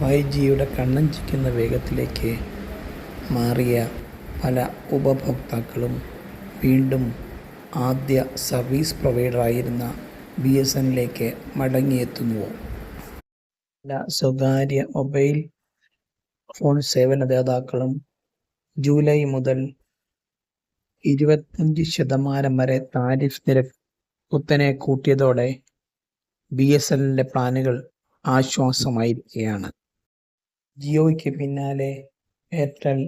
Five ജിയുടെ കണ്ണഞ്ചിക്കുന്ന വേഗത്തിലേക്ക് മാറിയ പല ഉപഭോക്താക്കളും വീണ്ടും ആദ്യ സർവീസ് പ്രൊവൈഡറായിരുന്ന ബി എസ് എന്നിലേക്ക് മടങ്ങിയെത്തുന്നുവോ പല സ്വകാര്യ മൊബൈൽ ഫോൺ സേവനദാതാക്കളും ജൂലൈ മുതൽ ഇരുപത്തഞ്ച് ശതമാനം വരെ താരിഫ് നിരക്ക് കുത്തനെ കൂട്ടിയതോടെ ബി എസ് എന്നിന്റെ പ്ലാനുകൾ ആശ്വാസമായിരിക്കുകയാണ്. ജിയോയ്ക്ക് പിന്നാലെ എയർടെൽ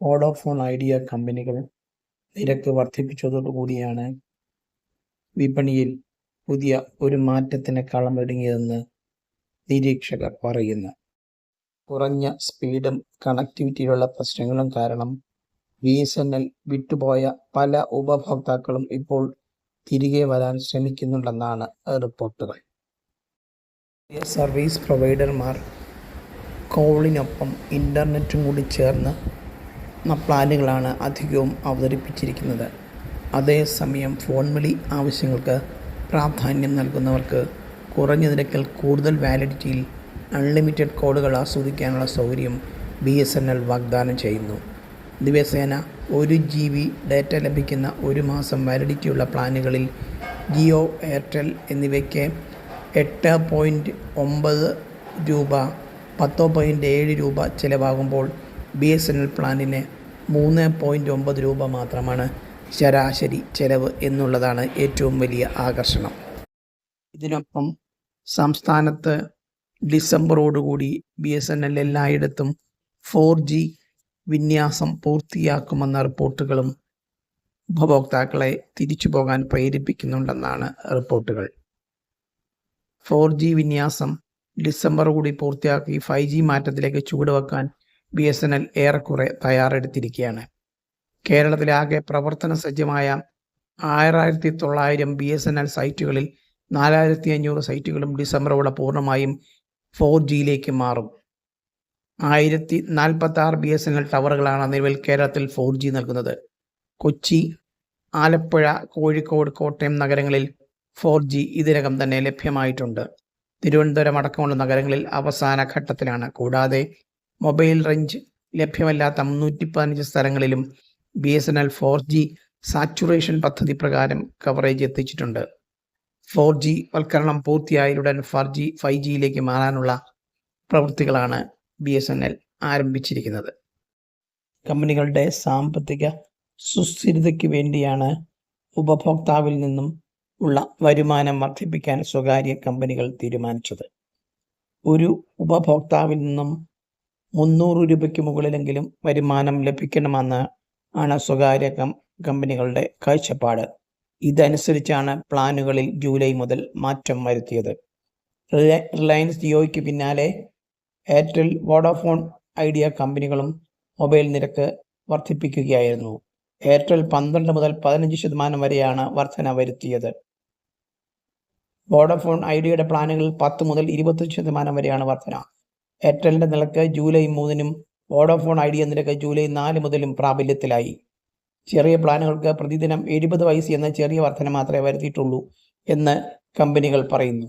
വോഡോഫോൺ ഐഡിയ കമ്പനികൾ നിരക്ക് വർദ്ധിപ്പിച്ചതോടുകൂടിയാണ് വിപണിയിൽ പുതിയ ഒരു മാറ്റത്തിന് കളമൊരുങ്ങിയതെന്ന് നിരീക്ഷകർ പറയുന്നു. കുറഞ്ഞ സ്പീഡും കണക്ടിവിറ്റിയിലുള്ള പ്രശ്നങ്ങളും കാരണം ബി എസ് എൻ എൽ വിട്ടുപോയ പല ഉപഭോക്താക്കളും ഇപ്പോൾ തിരികെ വരാൻ ശ്രമിക്കുന്നുണ്ടെന്നാണ് റിപ്പോർട്ടുകൾ. സർവീസ് പ്രൊവൈഡർമാർ കോളിനൊപ്പം ഇന്റർനെറ്റും കൂടി ചേർന്ന് പ്ലാനുകളാണ് അധികവും അവതരിപ്പിച്ചിരിക്കുന്നത്. അതേസമയം ഫോൺ വിളി ആവശ്യങ്ങൾക്ക് പ്രാധാന്യം നൽകുന്നവർക്ക് കുറഞ്ഞ നിരക്കിൽ കൂടുതൽ വാലിഡിറ്റിയിൽ അൺലിമിറ്റഡ് കോളുകൾ ആസ്വദിക്കാനുള്ള സൗകര്യം ബി എസ് എൻ എൽ വാഗ്ദാനം ചെയ്യുന്നു. ദിവസേന ഒരു ജി ബി ഡാറ്റ ലഭിക്കുന്ന ഒരു മാസം വാലിഡിറ്റിയുള്ള പ്ലാനുകളിൽ ജിയോ എയർടെൽ എന്നിവയ്ക്ക് എട്ട് പോയിന്റ് ഒമ്പത് രൂപ പത്ത് പോയിന്റ് ഏഴ് രൂപ ചിലവാകുമ്പോൾ ബി എസ് എൻ എൽ പ്ലാനിന് മൂന്ന് പോയിന്റ് ഒമ്പത് രൂപ മാത്രമാണ് ശരാശരി ചെലവ് എന്നുള്ളതാണ് ഏറ്റവും വലിയ ആകർഷണം. ഇതിനൊപ്പം സംസ്ഥാനത്ത് ഡിസംബറോടുകൂടി ബി എസ് എൻ എൽ എല്ലായിടത്തും ഫോർ ജി വിന്യാസം പൂർത്തിയാക്കുമെന്ന റിപ്പോർട്ടുകളും ഉപഭോക്താക്കളെ തിരിച്ചു പോകാൻ പ്രേരിപ്പിക്കുന്നുണ്ടെന്നാണ് റിപ്പോർട്ടുകൾ. ഫോർ ജി വിന്യാസം ഡിസംബർ കൂടി പൂർത്തിയാക്കി ഫൈവ് ജി മാറ്റത്തിലേക്ക് ചുവടുവെക്കാൻ ബി എസ് എൻ എൽ ഏറെക്കുറെ തയ്യാറെടുത്തിരിക്കുകയാണ്. കേരളത്തിലാകെ പ്രവർത്തന സജ്ജമായ ആറായിരത്തി തൊള്ളായിരം ബി എസ് എൻ എൽ സൈറ്റുകളിൽ നാലായിരത്തി അഞ്ഞൂറ് സൈറ്റുകളും ഡിസംബറോടെ പൂർണമായും ഫോർ ജിയിലേക്ക് മാറും. ആയിരത്തി നാൽപ്പത്തി ആറ് ബി എസ് എൻ എൽ ടവറുകളാണ് നിലവിൽ കേരളത്തിൽ ഫോർ ജി നൽകുന്നത്. കൊച്ചി ആലപ്പുഴ കോഴിക്കോട് കോട്ടയം നഗരങ്ങളിൽ ഫോർ ജി ഇതിനകം തന്നെ ലഭ്യമായിട്ടുണ്ട്. തിരുവനന്തപുരം അടക്കമുള്ള നഗരങ്ങളിൽ അവസാന ഘട്ടത്തിലാണ്. കൂടാതെ മൊബൈൽ റേഞ്ച് ലഭ്യമല്ലാത്ത മുന്നൂറ്റി പതിനഞ്ച് സ്ഥലങ്ങളിലും B S N L four G saturation പദ്ധതി പ്രകാരം കവറേജ് എത്തിച്ചിട്ടുണ്ട്. ഫോർ ജി വൽക്കരണം പൂർത്തിയായാലുടൻ ഫോർ ജി ഫൈവ് ജിയിലേക്ക് മാറാനുള്ള പ്രവൃത്തികളാണ് ബി എസ് എൻ എൽ ആരംഭിച്ചിരിക്കുന്നത്. കമ്പനികളുടെ സാമ്പത്തിക സുസ്ഥിരതയ്ക്ക് വേണ്ടിയാണ് ഉപഭോക്താവിൽ നിന്നും ഉള്ള വരുമാനം വർദ്ധിപ്പിക്കാൻ സ്വകാര്യ കമ്പനികൾ തീരുമാനിച്ചത്. ഒരു ഉപഭോക്താവിൽ നിന്നും മുന്നൂറ് രൂപയ്ക്ക് മുകളിലെങ്കിലും വരുമാനം ലഭിക്കണമെന്ന് ആണ് സ്വകാര്യ കമ്പനികളുടെ കാഴ്ചപ്പാട്. ഇതനുസരിച്ചാണ് പ്ലാനുകളിൽ ജൂലൈ മുതൽ മാറ്റം വരുത്തിയത്. റില- റിലയൻസ് ജിയോയ്ക്ക് പിന്നാലെ എയർടെൽ വോഡോഫോൺ ഐഡിയ കമ്പനികളും മൊബൈൽ നിരക്ക് വർദ്ധിപ്പിക്കുകയായിരുന്നു. എയർടെൽ പന്ത്രണ്ട് മുതൽ പതിനഞ്ച് ശതമാനം വരെയാണ് വർധന വരുത്തിയത്. വോഡോഫോൺ ഐഡിയയുടെ പ്ലാനുകളിൽ പത്ത് മുതൽ ഇരുപത്തഞ്ച് ശതമാനം വരെയാണ് വർധന. എയർടെലിന്റെ നിരക്ക് ജൂലൈ മൂന്നിനും വോഡഫോൺ ഐഡിയ നിരക്ക് ജൂലൈ നാല് മുതലും പ്രാബല്യത്തിലായി. ചെറിയ പ്ലാനുകൾക്ക് പ്രതിദിനം എഴുപത് വയസ്സ് എന്ന ചെറിയ വർധന മാത്രമേ വരുത്തിയിട്ടുള്ളൂ എന്ന് കമ്പനികൾ പറയുന്നു.